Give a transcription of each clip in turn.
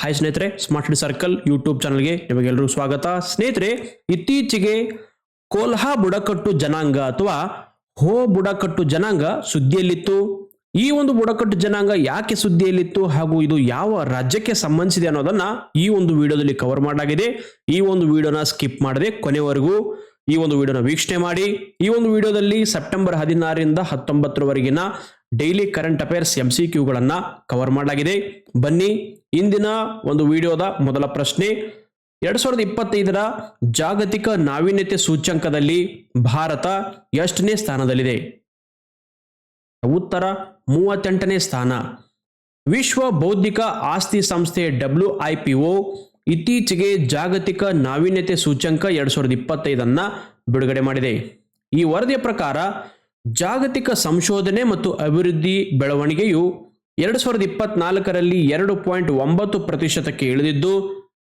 Hi ಸ್ನೇಹಿತರೆ smart circle YouTube ಚಾನಲ್ಗೆ ನಿಮಗೆಲ್ಲರೂ ಸ್ವಾಗತ. ಸ್ನೇಹಿತರೆ, ಇತ್ತೀಚೆಗೆ ಕೋಲ್ಹಾ ಬುಡಕಟ್ಟು ಜನಾಂಗ ಅಥವಾ ಹೋ ಬುಡಕಟ್ಟು ಜನಾಂಗ ಸುದ್ದಿಯಲ್ಲಿತ್ತು. ಈ ಒಂದು ಬುಡಕಟ್ಟು ಜನಾಂಗ ಯಾಕೆ ಸುದ್ದಿಯಲ್ಲಿತ್ತು ಹಾಗೂ ಇದು ಯಾವ ರಾಜ್ಯಕ್ಕೆ ಸಂಬಂಧಿಸಿದೆ ಅನ್ನೋದನ್ನ ಈ ಒಂದು ವಿಡಿಯೋದಲ್ಲಿ ಕವರ್ ಮಾಡಲಾಗಿದೆ. ಈ ಒಂದು ವಿಡಿಯೋನ ಸ್ಕಿಪ್ ಮಾಡದೆ ಕೊನೆವರೆಗೂ ಈ ಒಂದು ವಿಡಿಯೋನ ವೀಕ್ಷಣೆ ಮಾಡಿ. ಈ ಒಂದು ವಿಡಿಯೋದಲ್ಲಿ ಸೆಪ್ಟೆಂಬರ್ ಹದಿನಾರರಿಂದ ಹತ್ತೊಂಬತ್ತರವರೆಗಿನ daily current affairs M C ಕ್ಯೂಗಳನ್ನ cover ಮಾಡಲಾಗಿದೆ. ಬನ್ನಿ, ಇಂದಿನ ಒಂದು ವಿಡಿಯೋದ ಮೊದಲ ಪ್ರಶ್ನೆ. ಎರಡ್ ಸಾವಿರದ ಇಪ್ಪತ್ತೈದರ ಜಾಗತಿಕ ನಾವೀನ್ಯತೆ ಸೂಚ್ಯಂಕದಲ್ಲಿ ಭಾರತ ಎಷ್ಟನೇ ಸ್ಥಾನದಲ್ಲಿದೆ? ಉತ್ತರ, ಮೂವತ್ತೆಂಟನೇ ಸ್ಥಾನ. ವಿಶ್ವ ಬೌದ್ಧಿಕ ಆಸ್ತಿ ಸಂಸ್ಥೆ ಡಬ್ಲ್ಯೂ ಐ ಪಿ ಒ ಇತ್ತೀಚೆಗೆ ಜಾಗತಿಕ ನಾವೀನ್ಯತೆ ಸೂಚ್ಯಂಕ ಎರಡ್ ಸಾವಿರದ ಇಪ್ಪತ್ತೈದನ್ನ ಬಿಡುಗಡೆ ಮಾಡಿದೆ. ಈ ವರದಿಯ ಪ್ರಕಾರ ಜಾಗತಿಕ ಸಂಶೋಧನೆ ಮತ್ತು ಅಭಿವೃದ್ಧಿ ಬೆಳವಣಿಗೆಯು ಎರಡು ಸಾವಿರದ ಇಪ್ಪತ್ನಾಲ್ಕರಲ್ಲಿ ಎರಡು ಪಾಯಿಂಟ್ ಒಂಬತ್ತು ಪ್ರತಿಶತಕ್ಕೆ ಇಳಿದಿದ್ದು,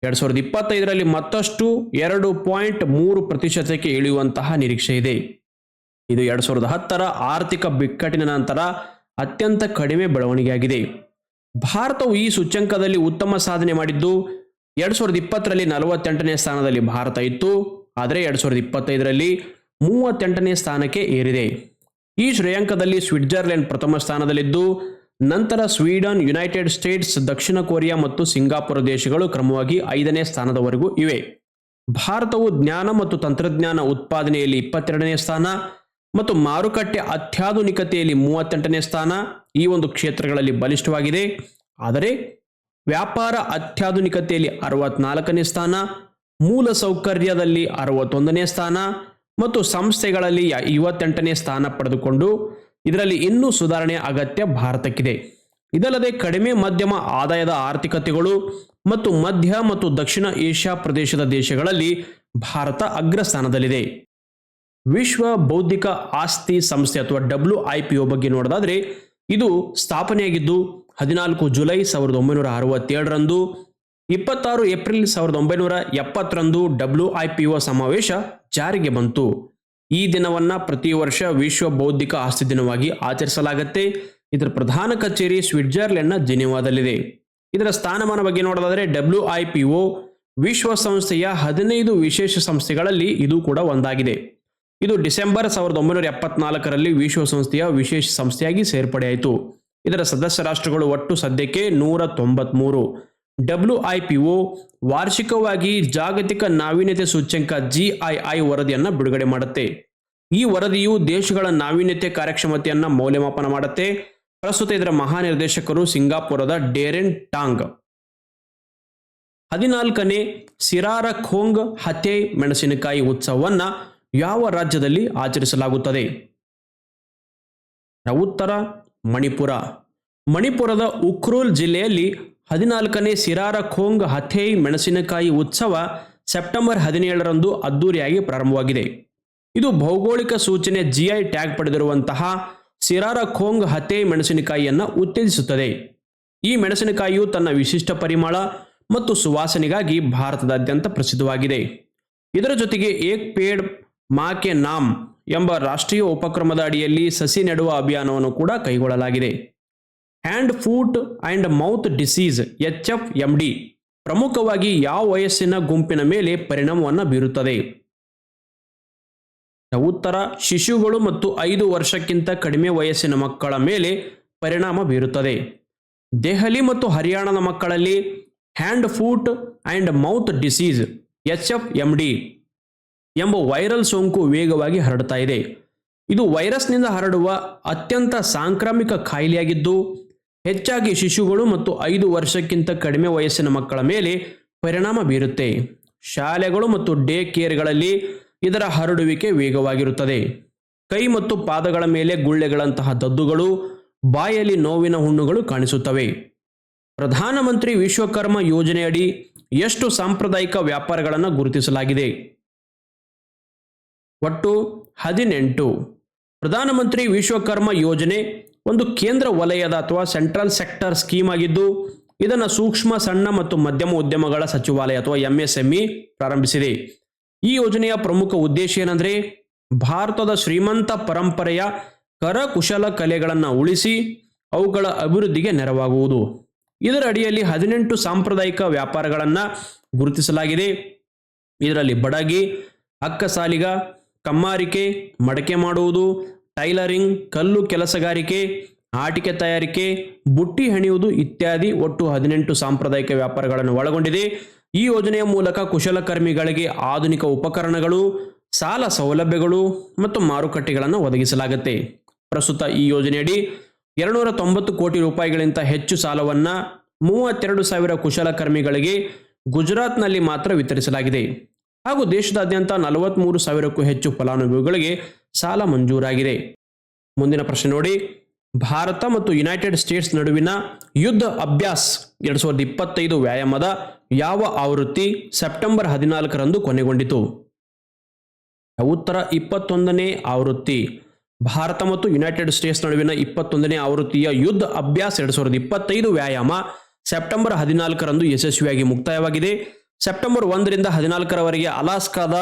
ಎರಡು ಸಾವಿರದ ಇಪ್ಪತ್ತೈದರಲ್ಲಿ ಮತ್ತಷ್ಟು ಎರಡು ಪಾಯಿಂಟ್ ಮೂರು ಪ್ರತಿಶತಕ್ಕೆ ಇಳಿಯುವಂತಹ ನಿರೀಕ್ಷೆ ಇದೆ. ಇದು ಎರಡು ಸಾವಿರದ ಹತ್ತರ ಆರ್ಥಿಕ ಬಿಕ್ಕಟ್ಟಿನ ನಂತರ ಅತ್ಯಂತ ಕಡಿಮೆ ಬೆಳವಣಿಗೆಯಾಗಿದೆ. ಭಾರತವು ಈ ಸೂಚ್ಯಂಕದಲ್ಲಿ ಉತ್ತಮ ಸಾಧನೆ ಮಾಡಿದ್ದು, ಎರಡು ಸಾವಿರದ ಇಪ್ಪತ್ತರಲ್ಲಿ ನಲವತ್ತೆಂಟನೇ ಸ್ಥಾನದಲ್ಲಿ ಭಾರತ ಇತ್ತು, ಆದರೆ ಎರಡು ಸಾವಿರದ ಇಪ್ಪತ್ತೈದರಲ್ಲಿ ಮೂವತ್ತೆಂಟನೇ ಸ್ಥಾನಕ್ಕೆ ಏರಿದೆ. ಈ ಶ್ರೇಯಾಂಕದಲ್ಲಿ ಸ್ವಿಟ್ಜರ್ಲೆಂಡ್ ಪ್ರಥಮ ಸ್ಥಾನದಲ್ಲಿದ್ದು, ನಂತರ ಸ್ವೀಡನ್, ಯುನೈಟೆಡ್ ಸ್ಟೇಟ್ಸ್, ದಕ್ಷಿಣ ಕೊರಿಯಾ ಮತ್ತು ಸಿಂಗಾಪುರ ದೇಶಗಳು ಕ್ರಮವಾಗಿ ಐದನೇ ಸ್ಥಾನದವರೆಗೂ ಇವೆ. ಭಾರತವು ಜ್ಞಾನ ಮತ್ತು ತಂತ್ರಜ್ಞಾನ ಉತ್ಪಾದನೆಯಲ್ಲಿ ಇಪ್ಪತ್ತೆರಡನೇ ಸ್ಥಾನ ಮತ್ತು ಮಾರುಕಟ್ಟೆ ಅತ್ಯಾಧುನಿಕತೆಯಲ್ಲಿ ಮೂವತ್ತೆಂಟನೇ ಸ್ಥಾನ ಈ ಒಂದು ಕ್ಷೇತ್ರಗಳಲ್ಲಿ ಬಲಿಷ್ಠವಾಗಿದೆ. ಆದರೆ, ವ್ಯಾಪಾರ ಅತ್ಯಾಧುನಿಕತೆಯಲ್ಲಿ ಅರವತ್ನಾಲ್ಕನೇ ಸ್ಥಾನ, ಮೂಲ ಸೌಕರ್ಯದಲ್ಲಿ ಅರವತ್ತೊಂದನೇ ಸ್ಥಾನ ಮತ್ತು ಸಂಸ್ಥೆಗಳಲ್ಲಿ ಐವತ್ತೆಂಟನೇ ಸ್ಥಾನ ಪಡೆದುಕೊಂಡು ಇದರಲ್ಲಿ ಇನ್ನೂ ಸುಧಾರಣೆ ಅಗತ್ಯ ಭಾರತಕ್ಕಿದೆ. ಇದಲ್ಲದೆ ಕಡಿಮೆ, ಮಧ್ಯಮ ಆದಾಯದ ಆರ್ಥಿಕತೆಗಳು ಮತ್ತು ಮಧ್ಯ ಮತ್ತು ದಕ್ಷಿಣ ಏಷ್ಯಾ ಪ್ರದೇಶದ ದೇಶಗಳಲ್ಲಿ ಭಾರತ ಅಗ್ರಸ್ಥಾನದಲ್ಲಿದೆ. ವಿಶ್ವ ಬೌದ್ಧಿಕ ಆಸ್ತಿ ಸಂಸ್ಥೆ ಅಥವಾ ಡಬ್ಲ್ಯೂ ಐ ಪಿ ಒ ಬಗ್ಗೆ ನೋಡೋದಾದ್ರೆ, ಇದು ಸ್ಥಾಪನೆಯಾಗಿದ್ದು ಹದಿನಾಲ್ಕು ಜುಲೈ ಸಾವಿರದ ಒಂಬೈನೂರ ಅರವತ್ತೇಳರಂದು ಇಪ್ಪತ್ತಾರು ಏಪ್ರಿಲ್ ಸಾವಿರದ ಒಂಬೈನೂರ ಎಪ್ಪತ್ತರಂದು ಡಬ್ಲ್ಯೂ ಐ ಪಿ ಒ ಸಮಾವೇಶ ಜಾರಿಗೆ ಬಂತು. ಈ ದಿನವನ್ನ ಪ್ರತಿ ವರ್ಷ ವಿಶ್ವ ಬೌದ್ಧಿಕ ಆಸ್ತಿ ದಿನವಾಗಿ ಆಚರಿಸಲಾಗುತ್ತೆ. ಇದರ ಪ್ರಧಾನ ಕಚೇರಿ ಸ್ವಿಟ್ಜರ್ಲೆಂಡ್ನ ಜಿನಿವಾದಲ್ಲಿದೆ. ಇದರ ಸ್ಥಾನಮಾನ ಬಗ್ಗೆ ನೋಡೋದಾದರೆ ಡಬ್ಲ್ಯೂ ಐ ಪಿ ಒ, ವಿಶ್ವಸಂಸ್ಥೆಯ ಹದಿನೈದು ವಿಶೇಷ ಸಂಸ್ಥೆಗಳಲ್ಲಿ ಇದು ಕೂಡ ಒಂದಾಗಿದೆ. ಇದು ಡಿಸೆಂಬರ್ ಸಾವಿರದ ಒಂಬೈನೂರ ಎಪ್ಪತ್ನಾಲ್ಕರಲ್ಲಿ ವಿಶ್ವಸಂಸ್ಥೆಯ ವಿಶೇಷ ಸಂಸ್ಥೆಯಾಗಿ ಸೇರ್ಪಡೆಯಾಯಿತು. ಇದರ ಸದಸ್ಯ ರಾಷ್ಟ್ರಗಳು ಒಟ್ಟು ಸದ್ಯಕ್ಕೆ ನೂರ ತೊಂಬತ್ಮೂರು. ಡಬ್ಲ್ಯೂ ಐ ಪಿ ಒ ವಾರ್ಷಿಕವಾಗಿ ಜಾಗತಿಕ ನಾವೀನ್ಯತೆ ಸೂಚ್ಯಂಕ ಜಿಐಐ ವರದಿಯನ್ನು ಬಿಡುಗಡೆ ಮಾಡುತ್ತೆ. ಈ ವರದಿಯು ದೇಶಗಳ ನಾವೀನ್ಯತೆ ಕಾರ್ಯಕ್ಷಮತೆಯನ್ನ ಮೌಲ್ಯಮಾಪನ ಮಾಡುತ್ತೆ. ಪ್ರಸ್ತುತ ಇದರ ಮಹಾನಿರ್ದೇಶಕರು ಸಿಂಗಾಪುರದ ಡೇರೆನ್ ಟಾಂಗ್. ಹದಿನಾಲ್ಕನೇ ಸಿರಾರ ಖೋಂಗ್ ಹತೆ ಮೆಣಸಿನಕಾಯಿ ಉತ್ಸವವನ್ನ ಯಾವ ರಾಜ್ಯದಲ್ಲಿ ಆಚರಿಸಲಾಗುತ್ತದೆ? ಉತ್ತರ ಮಣಿಪುರ. ಮಣಿಪುರದ ಉಕ್ರೂಲ್ ಜಿಲ್ಲೆಯಲ್ಲಿ ಹದಿನಾಲ್ಕನೇ ಸಿರಾರ ಖೋಂಗ್ ಹಥೇಯ್ ಮೆಣಸಿನಕಾಯಿ ಉತ್ಸವ ಸೆಪ್ಟೆಂಬರ್ ಹದಿನೇಳರಂದು ಅದ್ದೂರಿಯಾಗಿ ಪ್ರಾರಂಭವಾಗಿದೆ. ಇದು ಭೌಗೋಳಿಕ ಸೂಚನೆ ಜಿಐ ಟ್ಯಾಗ್ ಪಡೆದಿರುವಂತಹ ಸಿರಾರ ಖೋಂಗ್ ಹತೆ ಮೆಣಸಿನಕಾಯಿಯನ್ನು ಉತ್ತೇಜಿಸುತ್ತದೆ. ಈ ಮೆಣಸಿನಕಾಯಿಯು ತನ್ನ ವಿಶಿಷ್ಟ ಪರಿಮಳ ಮತ್ತು ಸುವಾಸನೆಗಾಗಿ ಭಾರತದಾದ್ಯಂತ ಪ್ರಸಿದ್ಧವಾಗಿದೆ. ಇದರ ಜೊತೆಗೆ ಏಕ್ ಪೇಡ್ ಮಾಕೆ ನಾಮ್ ಎಂಬ ರಾಷ್ಟ್ರೀಯ ಉಪಕ್ರಮದ ಅಡಿಯಲ್ಲಿ ಸಸಿ ನೆಡುವ ಅಭಿಯಾನವನ್ನು ಕೂಡ ಕೈಗೊಳ್ಳಲಾಗಿದೆ. Hand foot and mouth disease H F M D ಪ್ರಮುಖವಾಗಿ ಯಾವ ವಯಸ್ಸಿನ ಗುಂಪಿನ ಮೇಲೆ ಪರಿಣಾಮವನ್ನು ಬೀರುತ್ತದೆ? ಉತ್ತರ, ಶಿಶುಗಳು ಮತ್ತು ಐದು ವರ್ಷಕ್ಕಿಂತ ಕಡಿಮೆ ವಯಸ್ಸಿನ ಮಕ್ಕಳ ಮೇಲೆ ಪರಿಣಾಮ ಬೀರುತ್ತದೆ. ದೆಹಲಿ ಮತ್ತು ಹರಿಯಾಣದ ಮಕ್ಕಳಲ್ಲಿ hand foot and mouth disease H F M D ಎಂಬ ವೈರಲ್ ಸೋಂಕು ವೇಗವಾಗಿ ಹರಡ್ತಾ ಇದೆ. ಇದು ವೈರಸ್ನಿಂದ ಹರಡುವ ಅತ್ಯಂತ ಸಾಂಕ್ರಾಮಿಕ ಕಾಯಿಲೆಯಾಗಿದ್ದು ಹೆಚ್ಚಾಗಿ ಶಿಶುಗಳು ಮತ್ತು ಐದು ವರ್ಷಕ್ಕಿಂತ ಕಡಿಮೆ ವಯಸ್ಸಿನ ಮಕ್ಕಳ ಮೇಲೆ ಪರಿಣಾಮ ಬೀರುತ್ತೆ. ಶಾಲೆಗಳು ಮತ್ತು ಡೇ ಕೇರ್ಗಳಲ್ಲಿ ಇದರ ಹರಡುವಿಕೆ ವೇಗವಾಗಿರುತ್ತದೆ. ಕೈ ಮತ್ತು ಪಾದಗಳ ಮೇಲೆ ಗುಳ್ಳೆಗಳಂತಹ ದದ್ದುಗಳು, ಬಾಯಲ್ಲಿ ನೋವಿನ ಹುಣ್ಣುಗಳು ಕಾಣಿಸುತ್ತವೆ. ಪ್ರಧಾನಮಂತ್ರಿ ವಿಶ್ವಕರ್ಮ ಯೋಜನೆಯಡಿ ಎಷ್ಟು ಸಾಂಪ್ರದಾಯಿಕ ವ್ಯಾಪಾರಗಳನ್ನು ಗುರುತಿಸಲಾಗಿದೆ? ಒಟ್ಟು ಹದಿನೆಂಟು. ಪ್ರಧಾನಮಂತ್ರಿ ವಿಶ್ವಕರ್ಮ ಯೋಜನೆ ಒಂದು ಕೇಂದ್ರ ವಲಯದ ಅಥವಾ ಸೆಂಟ್ರಲ್ ಸೆಕ್ಟರ್ ಸ್ಕೀಮ್ ಆಗಿದ್ದು, ಇದನ್ನು ಸೂಕ್ಷ್ಮ, ಸಣ್ಣ ಮತ್ತು ಮಧ್ಯಮ ಉದ್ಯಮಗಳ ಸಚಿವಾಲಯ ಅಥವಾ ಎಂಎಸ್ಎಂಇ ಪ್ರಾರಂಭಿಸಿದೆ. ಈ ಯೋಜನೆಯ ಪ್ರಮುಖ ಉದ್ದೇಶ ಏನಂದ್ರೆ, ಭಾರತದ ಶ್ರೀಮಂತ ಪರಂಪರೆಯ ಕರಕುಶಲ ಕಲೆಗಳನ್ನು ಉಳಿಸಿ ಅವುಗಳ ಅಭಿವೃದ್ಧಿಗೆ ನೆರವಾಗುವುದು. ಇದರ ಅಡಿಯಲ್ಲಿ ಹದಿನೆಂಟು ಸಾಂಪ್ರದಾಯಿಕ ವ್ಯಾಪಾರಗಳನ್ನು ಗುರುತಿಸಲಾಗಿದೆ. ಇದರಲ್ಲಿ ಬಡಗಿ, ಅಕ್ಕಸಾಲಿಗ, ಕಮ್ಮಾರಿಕೆ, ಮಡಕೆ ಮಾಡುವುದು ಟೈಲರಿಂಗ್, ಕಲ್ಲು ಕೆಲಸಗಾರಿಕೆ, ಆಟಿಕೆ ತಯಾರಿಕೆ, ಬುಟ್ಟಿ ಹೆಣೆಯುವುದು ಇತ್ಯಾದಿ ಒಟ್ಟು ಹದಿನೆಂಟು ಸಾಂಪ್ರದಾಯಿಕ ವ್ಯಾಪಾರಗಳನ್ನು ಒಳಗೊಂಡಿದೆ. ಈ ಯೋಜನೆಯ ಮೂಲಕ ಕುಶಲಕರ್ಮಿಗಳಿಗೆ ಆಧುನಿಕ ಉಪಕರಣಗಳು, ಸಾಲ ಸೌಲಭ್ಯಗಳು ಮತ್ತು ಮಾರುಕಟ್ಟೆಗಳನ್ನು ಒದಗಿಸಲಾಗುತ್ತೆ. ಪ್ರಸ್ತುತ ಈ ಯೋಜನೆಯಡಿ ಎರಡುನೂರ ತೊಂಬತ್ತು ಕೋಟಿ ರೂಪಾಯಿಗಳಿಗಿಂತ ಹೆಚ್ಚು ಸಾಲವನ್ನು ಮೂವತ್ತೆರಡು ಸಾವಿರ ಕುಶಲಕರ್ಮಿಗಳಿಗೆ ಗುಜರಾತ್ನಲ್ಲಿ ಮಾತ್ರ ವಿತರಿಸಲಾಗಿದೆ. ಹಾಗೂ ದೇಶದಾದ್ಯಂತ ನಲವತ್ತ್ಮೂರು ಸಾವಿರಕ್ಕೂ ಹೆಚ್ಚು ಫಲಾನುಭವಿಗಳಿಗೆ ಸಾಲ ಮಂಜೂರಾಗಿದೆ. ಮುಂದಿನ ಪ್ರಶ್ನೆ ನೋಡಿ. ಭಾರತ ಮತ್ತು ಯುನೈಟೆಡ್ ಸ್ಟೇಟ್ಸ್ ನಡುವಿನ ಯುದ್ಧ ಅಭ್ಯಾಸ್ ಎರಡು ಸಾವಿರದ ಇಪ್ಪತ್ತೈದು ವ್ಯಾಯಾಮದ ಯಾವ ಆವೃತ್ತಿ ಸೆಪ್ಟೆಂಬರ್ ಹದಿನಾಲ್ಕರಂದು ಕೊನೆಗೊಂಡಿತು? ಉತ್ತರ ಇಪ್ಪತ್ತೊಂದನೇ ಆವೃತ್ತಿ. ಭಾರತ ಮತ್ತು ಯುನೈಟೆಡ್ ಸ್ಟೇಟ್ಸ್ ನಡುವಿನ ಇಪ್ಪತ್ತೊಂದನೇ ಆವೃತ್ತಿಯ ಯುದ್ಧ ಅಭ್ಯಾಸ ಎರಡು ಸಾವಿರದ ಇಪ್ಪತ್ತೈದು ವ್ಯಾಯಾಮ ಸೆಪ್ಟೆಂಬರ್ ಹದಿನಾಲ್ಕರಂದು ಯಶಸ್ವಿಯಾಗಿ ಮುಕ್ತಾಯವಾಗಿದೆ. ಸೆಪ್ಟೆಂಬರ್ ಒಂದರಿಂದ ಹದಿನಾಲ್ಕರವರೆಗೆ ಅಲಾಸ್ಕಾದ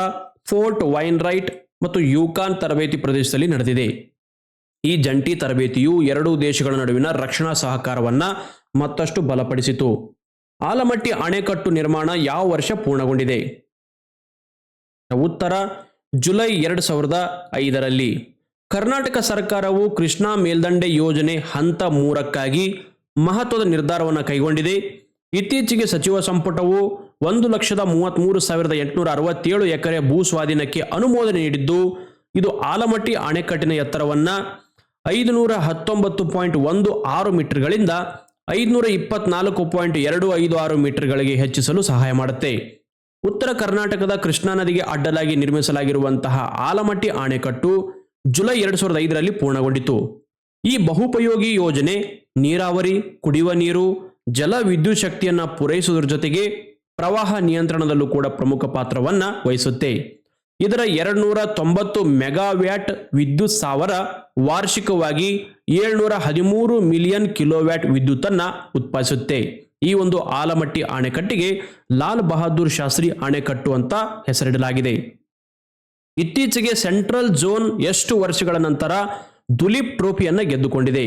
ಫೋರ್ಟ್ ವೈನ್ ರೈಟ್ ಮತ್ತು ಯೂಕಾನ್ ತರಬೇತಿ ಪ್ರದೇಶದಲ್ಲಿ ನಡೆದಿದೆ. ಈ ಜಂಟಿ ತರಬೇತಿಯು ಎರಡೂ ದೇಶಗಳ ನಡುವಿನ ರಕ್ಷಣಾ ಸಹಕಾರವನ್ನು ಮತ್ತಷ್ಟು ಬಲಪಡಿಸಿತು. ಆಲಮಟ್ಟಿ ಅಣೆಕಟ್ಟು ನಿರ್ಮಾಣ ಯಾವ ವರ್ಷ ಪೂರ್ಣಗೊಂಡಿದೆ? ಉತ್ತರ, ಜುಲೈ ಎರಡು ಸಾವಿರದ ಐದರಲ್ಲಿ. ಕರ್ನಾಟಕ ಸರ್ಕಾರವು ಕೃಷ್ಣಾ ಮೇಲ್ದಂಡೆ ಯೋಜನೆ ಹಂತ ಮೂರಕ್ಕಾಗಿ ಮಹತ್ವದ ನಿರ್ಧಾರವನ್ನು ಕೈಗೊಂಡಿದೆ. ಇತ್ತೀಚೆಗೆ ಸಚಿವ ಸಂಪುಟವು ಒಂದು ಲಕ್ಷದ ಮೂವತ್ತ್ಮೂರು ಸಾವಿರದ ಎಂಟುನೂರ ಅರವತ್ತೇಳು ಎಕರೆ ಭೂ ಸ್ವಾಧೀನಕ್ಕೆ ಅನುಮೋದನೆ ನೀಡಿದ್ದು, ಇದು ಆಲಮಟ್ಟಿ ಅಣೆಕಟ್ಟಿನ ಎತ್ತರವನ್ನು ಐದುನೂರ ಹತ್ತೊಂಬತ್ತು ಪಾಯಿಂಟ್ ಒಂದು ಆರು ಮೀಟರ್ಗಳಿಂದ ಐದುನೂರ ಇಪ್ಪತ್ನಾಲ್ಕು ಪಾಯಿಂಟ್ ಎರಡು ಐದು ಆರು ಮೀಟರ್ಗಳಿಗೆ ಹೆಚ್ಚಿಸಲು ಸಹಾಯ ಮಾಡುತ್ತೆ. ಉತ್ತರ ಕರ್ನಾಟಕದ ಕೃಷ್ಣಾ ನದಿಗೆ ಅಡ್ಡಲಾಗಿ ನಿರ್ಮಿಸಲಾಗಿರುವಂತಹ ಆಲಮಟ್ಟಿ ಅಣೆಕಟ್ಟು ಜುಲೈ ಎರಡು ಸಾವಿರದ ಐದರಲ್ಲಿ ಪೂರ್ಣಗೊಂಡಿತು. ಈ ಬಹುಪಯೋಗಿ ಯೋಜನೆ ನೀರಾವರಿ ಕುಡಿಯುವ ನೀರು, ಜಲ ವಿದ್ಯುತ್ ಶಕ್ತಿಯನ್ನು ಪೂರೈಸುವುದರ ಜೊತೆಗೆ ಪ್ರವಾಹ ನಿಯಂತ್ರಣದಲ್ಲೂ ಕೂಡ ಪ್ರಮುಖ ಪಾತ್ರವನ್ನ ವಹಿಸುತ್ತೆ. ಇದರ ಎರಡ್ನೂರ ತೊಂಬತ್ತು ಮೆಗಾವ್ಯಾಟ್ ವಿದ್ಯುತ್ ಸಾವಿರ ವಾರ್ಷಿಕವಾಗಿ ಏಳ್ನೂರ ಹದಿಮೂರು ಮಿಲಿಯನ್ ಕಿಲೋವ್ಯಾಟ್ ವಿದ್ಯುತ್ತನ್ನು ಉತ್ಪಾದಿಸುತ್ತೆ. ಈ ಒಂದು ಆಲಮಟ್ಟಿ ಅಣೆಕಟ್ಟಿಗೆ ಲಾಲ್ ಬಹದ್ದೂರ್ ಶಾಸ್ತ್ರಿ ಅಣೆಕಟ್ಟು ಅಂತ ಹೆಸರಿಡಲಾಗಿದೆ. ಇತ್ತೀಚೆಗೆ ಸೆಂಟ್ರಲ್ ಝೋನ್ ಎಷ್ಟು ವರ್ಷಗಳ ನಂತರ ದುಲೀಪ್ ಟ್ರೋಫಿಯನ್ನು ಗೆದ್ದುಕೊಂಡಿದೆ.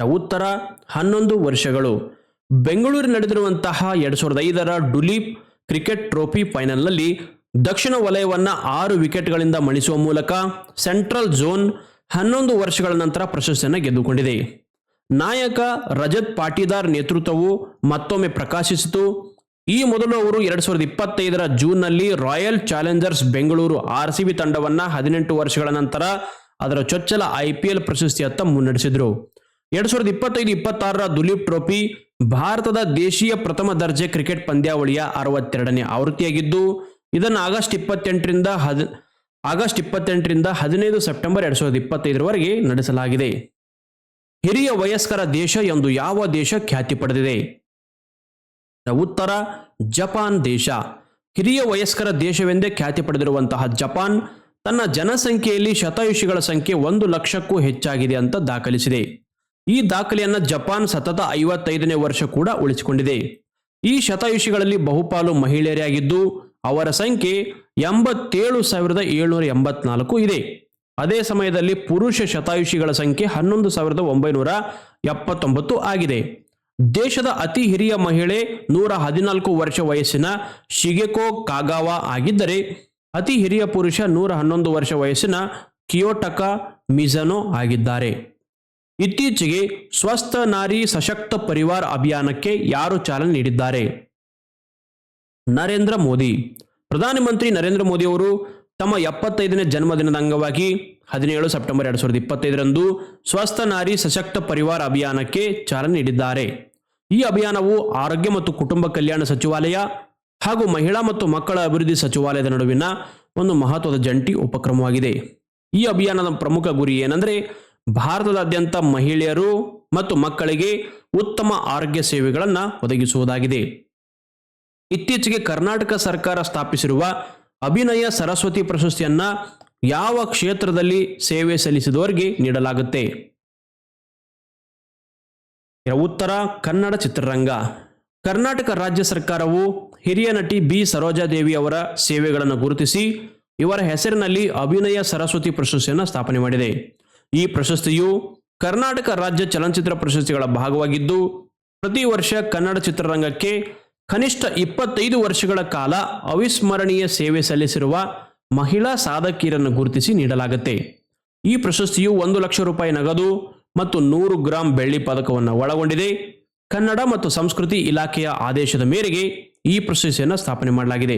ಉತ್ತರ ಹನ್ನೊಂದು ವರ್ಷಗಳು. ಬೆಂಗಳೂರಿನಲ್ಲಿ ನಡೆದಿರುವಂತಹ ಎರಡ್ ಸಾವಿರದ ಐದರ ಡುಲೀಪ್ ಕ್ರಿಕೆಟ್ ಟ್ರೋಫಿ ಫೈನಲ್ನಲ್ಲಿ ದಕ್ಷಿಣ ವಲಯವನ್ನ ಆರು ವಿಕೆಟ್ಗಳಿಂದ ಮಣಿಸುವ ಮೂಲಕ ಸೆಂಟ್ರಲ್ ಝೋನ್ ಹನ್ನೊಂದು ವರ್ಷಗಳ ನಂತರ ಪ್ರಶಸ್ತಿಯನ್ನು ಗೆದ್ದುಕೊಂಡಿದೆ. ನಾಯಕ ರಜತ್ ಪಾಟೀದಾರ್ ನೇತೃತ್ವವು ಮತ್ತೊಮ್ಮೆ ಪ್ರಕಾಶಿಸಿತು. ಈ ಮೊದಲು ಅವರು ಎರಡ್ ಸಾವಿರದ ಇಪ್ಪತ್ತೈದರ ಜೂನ್ನಲ್ಲಿ Royal Challengers Bengaluru R C B ತಂಡವನ್ನ ಹದಿನೆಂಟು ವರ್ಷಗಳ ನಂತರ ಅದರ ಚೊಚ್ಚಲ ಐ ಪಿ ಎಲ್ ಪ್ರಶಸ್ತಿಯತ್ತ ಮುನ್ನಡೆಸಿದರು. ಎರಡ್ ಸಾವಿರದ ಇಪ್ಪತ್ತೈದು, ಇಪ್ಪತ್ತಾರರ ದುಲೀಪ್ ಟ್ರೋಫಿ ಭಾರತದ ದೇಶೀಯ ಪ್ರಥಮ ದರ್ಜೆ ಕ್ರಿಕೆಟ್ ಪಂದ್ಯಾವಳಿಯ ಅರವತ್ತೆರಡನೇ ಆವೃತ್ತಿಯಾಗಿದ್ದು, ಇದನ್ನು ಆಗಸ್ಟ್ ಇಪ್ಪತ್ತೆಂಟರಿಂದ ಹದ್, ಆಗಸ್ಟ್ ಇಪ್ಪತ್ತೆಂಟರಿಂದ ಹದಿನೈದು ಸೆಪ್ಟೆಂಬರ್ ಎರಡ್ ಸಾವಿರದ ಇಪ್ಪತ್ತೈದರವರೆಗೆ ನಡೆಸಲಾಗಿದೆ. ಹಿರಿಯ ವಯಸ್ಕರ ದೇಶ ಎಂದು ಯಾವ ದೇಶ ಖ್ಯಾತಿ ಪಡೆದಿದೆ? ಉತ್ತರ, ಜಪಾನ್ ದೇಶ. ಹಿರಿಯ ವಯಸ್ಕರ ದೇಶವೆಂದೇ ಖ್ಯಾತಿ ಪಡೆದಿರುವಂತಹ ಜಪಾನ್ ತನ್ನ ಜನಸಂಖ್ಯೆಯಲ್ಲಿ ಶತಾಯುಷಿಗಳ ಸಂಖ್ಯೆ ಒಂದು ಲಕ್ಷಕ್ಕೂ ಹೆಚ್ಚಾಗಿದೆ ಅಂತ ದಾಖಲಿಸಿದೆ. ಈ ದಾಖಲೆಯನ್ನು ಜಪಾನ್ ಸತತ ಐವತ್ತೈದನೇ ವರ್ಷ ಕೂಡ ಉಳಿಸಿಕೊಂಡಿದೆ. ಈ ಶತಾಯುಷಿಗಳಲ್ಲಿ ಬಹುಪಾಲು ಮಹಿಳೆಯರೇ ಆಗಿದ್ದು ಅವರ ಸಂಖ್ಯೆ ಎಂಬತ್ತೇಳು ಸಾವಿರದ ಏಳ್ನೂರ ಎಂಬತ್ನಾಲ್ಕು ಇದೆ. ಅದೇ ಸಮಯದಲ್ಲಿ ಪುರುಷ ಶತಾಯುಷಿಗಳ ಸಂಖ್ಯೆ ಹನ್ನೊಂದು ಸಾವಿರದ ಒಂಬೈನೂರ ಎಪ್ಪತ್ತೊಂಬತ್ತು ಆಗಿದೆ. ದೇಶದ ಅತಿ ಹಿರಿಯ ಮಹಿಳೆ ನೂರ ಹದಿನಾಲ್ಕು ವರ್ಷ ವಯಸ್ಸಿನ ಶಿಗೆಕೋ ಕಾಗಾವಾ ಆಗಿದ್ದರೆ, ಅತಿ ಹಿರಿಯ ಪುರುಷ ನೂರ ಹನ್ನೊಂದು ವರ್ಷ ವಯಸ್ಸಿನ ಕಿಯೋಟಕ ಮಿಜನೋ ಆಗಿದ್ದಾರೆ. ಇತ್ತೀಚೆಗೆ ಸ್ವಸ್ಥ ನಾರಿ ಸಶಕ್ತ ಪರಿವಾರ ಅಭಿಯಾನಕ್ಕೆ ಯಾರು ಚಾಲನೆ ನೀಡಿದ್ದಾರೆ? ನರೇಂದ್ರ ಮೋದಿ. ಪ್ರಧಾನಮಂತ್ರಿ ನರೇಂದ್ರ ಮೋದಿ ಅವರು ತಮ್ಮ ಎಪ್ಪತ್ತೈದನೇ ಜನ್ಮದಿನದ ಅಂಗವಾಗಿ ಹದಿನೇಳು ಸೆಪ್ಟೆಂಬರ್ ಎರಡ್ ಸಾವಿರದ ಇಪ್ಪತ್ತೈದರಂದು ಸ್ವಸ್ಥ ನಾರಿ ಸಶಕ್ತ ಪರಿವಾರ ಅಭಿಯಾನಕ್ಕೆ ಚಾಲನೆ ನೀಡಿದ್ದಾರೆ. ಈ ಅಭಿಯಾನವು ಆರೋಗ್ಯ ಮತ್ತು ಕುಟುಂಬ ಕಲ್ಯಾಣ ಸಚಿವಾಲಯ ಹಾಗೂ ಮಹಿಳಾ ಮತ್ತು ಮಕ್ಕಳ ಅಭಿವೃದ್ಧಿ ಸಚಿವಾಲಯದ ನಡುವಿನ ಒಂದು ಮಹತ್ವದ ಜಂಟಿ ಉಪಕ್ರಮವಾಗಿದೆ. ಈ ಅಭಿಯಾನದ ಪ್ರಮುಖ ಗುರಿ ಏನಂದ್ರೆ ಭಾರತದಾದ್ಯಂತ ಮಹಿಳೆಯರು ಮತ್ತು ಮಕ್ಕಳಿಗೆ ಉತ್ತಮ ಆರೋಗ್ಯ ಸೇವೆಗಳನ್ನು ಒದಗಿಸುವುದಾಗಿದೆ. ಇತ್ತೀಚೆಗೆ ಕರ್ನಾಟಕ ಸರ್ಕಾರ ಸ್ಥಾಪಿಸಿರುವ ಅಭಿನಯ ಸರಸ್ವತಿ ಪ್ರಶಸ್ತಿಯನ್ನ ಯಾವ ಕ್ಷೇತ್ರದಲ್ಲಿ ಸೇವೆ ಸಲ್ಲಿಸಿದವರಿಗೆ ನೀಡಲಾಗುತ್ತೆ? ಉತ್ತರ ಕನ್ನಡ ಚಿತ್ರರಂಗ. ಕರ್ನಾಟಕ ರಾಜ್ಯ ಸರ್ಕಾರವು ಹಿರಿಯ ನಟಿ ಬಿ ಸರೋಜಾದೇವಿ ಅವರ ಸೇವೆಗಳನ್ನು ಗುರುತಿಸಿ ಇವರ ಹೆಸರಿನಲ್ಲಿ ಅಭಿನಯ ಸರಸ್ವತಿ ಪ್ರಶಸ್ತಿಯನ್ನು ಸ್ಥಾಪನೆ ಮಾಡಿದೆ. ಈ ಪ್ರಶಸ್ತಿಯು ಕರ್ನಾಟಕ ರಾಜ್ಯ ಚಲನಚಿತ್ರ ಪ್ರಶಸ್ತಿಗಳ ಭಾಗವಾಗಿದ್ದು, ಪ್ರತಿ ವರ್ಷ ಕನ್ನಡ ಚಿತ್ರರಂಗಕ್ಕೆ ಕನಿಷ್ಠ ಇಪ್ಪತ್ತೈದು ವರ್ಷಗಳ ಕಾಲ ಅವಿಸ್ಮರಣೀಯ ಸೇವೆ ಸಲ್ಲಿಸಿರುವ ಮಹಿಳಾ ಸಾಧಕಿಯರನ್ನು ಗುರುತಿಸಿ ನೀಡಲಾಗುತ್ತೆ. ಈ ಪ್ರಶಸ್ತಿಯು ಒಂದು ಲಕ್ಷ ರೂಪಾಯಿ ನಗದು ಮತ್ತು ನೂರು ಗ್ರಾಂ ಬೆಳ್ಳಿ ಪದಕವನ್ನು ಒಳಗೊಂಡಿದೆ. ಕನ್ನಡ ಮತ್ತು ಸಂಸ್ಕೃತಿ ಇಲಾಖೆಯ ಆದೇಶದ ಮೇರೆಗೆ ಈ ಪ್ರಶಸ್ತಿಯನ್ನು ಸ್ಥಾಪನೆ ಮಾಡಲಾಗಿದೆ.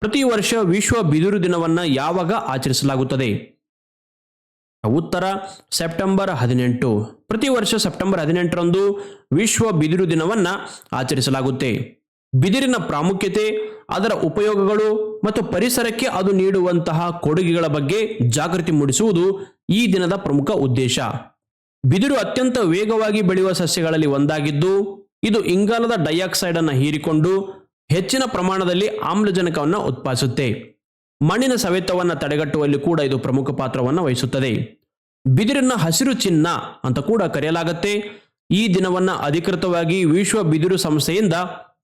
ಪ್ರತಿ ವರ್ಷ ವಿಶ್ವ ಬಿದಿರು ದಿನವನ್ನು ಯಾವಾಗ ಆಚರಿಸಲಾಗುತ್ತದೆ? ಉತ್ತರ ಸೆಪ್ಟೆಂಬರ್ ಹದಿನೆಂಟು. ಪ್ರತಿ ವರ್ಷ ಸೆಪ್ಟೆಂಬರ್ ಹದಿನೆಂಟರಂದು ವಿಶ್ವ ಬಿದಿರು ದಿನವನ್ನು ಆಚರಿಸಲಾಗುತ್ತೆ. ಬಿದಿರಿನ ಪ್ರಾಮುಖ್ಯತೆ, ಅದರ ಉಪಯೋಗಗಳು ಮತ್ತು ಪರಿಸರಕ್ಕೆ ಅದು ನೀಡುವಂತಹ ಕೊಡುಗೆಗಳ ಬಗ್ಗೆ ಜಾಗೃತಿ ಮೂಡಿಸುವುದು ಈ ದಿನದ ಪ್ರಮುಖ ಉದ್ದೇಶ. ಬಿದಿರು ಅತ್ಯಂತ ವೇಗವಾಗಿ ಬೆಳೆಯುವ ಸಸ್ಯಗಳಲ್ಲಿ ಒಂದಾಗಿದ್ದು, ಇದು ಇಂಗಾಲದ ಡೈಆಕ್ಸೈಡ್ ಅನ್ನು ಹೀರಿಕೊಂಡು ಹೆಚ್ಚಿನ ಪ್ರಮಾಣದಲ್ಲಿ ಆಮ್ಲಜನಕವನ್ನು ಉತ್ಪಾದಿಸುತ್ತೆ. ಮಣ್ಣಿನ ಸವೆತವನ್ನು ತಡೆಗಟ್ಟುವಲ್ಲಿ ಕೂಡ ಇದು ಪ್ರಮುಖ ಪಾತ್ರವನ್ನು ವಹಿಸುತ್ತದೆ. ಬಿದಿರನ್ನ ಹಸಿರು ಚಿನ್ನ ಅಂತ ಕೂಡ ಕರೆಯಲಾಗುತ್ತೆ. ಈ ದಿನವನ್ನ ಅಧಿಕೃತವಾಗಿ ವಿಶ್ವ ಬಿದಿರು ಸಂಸ್ಥೆಯಿಂದ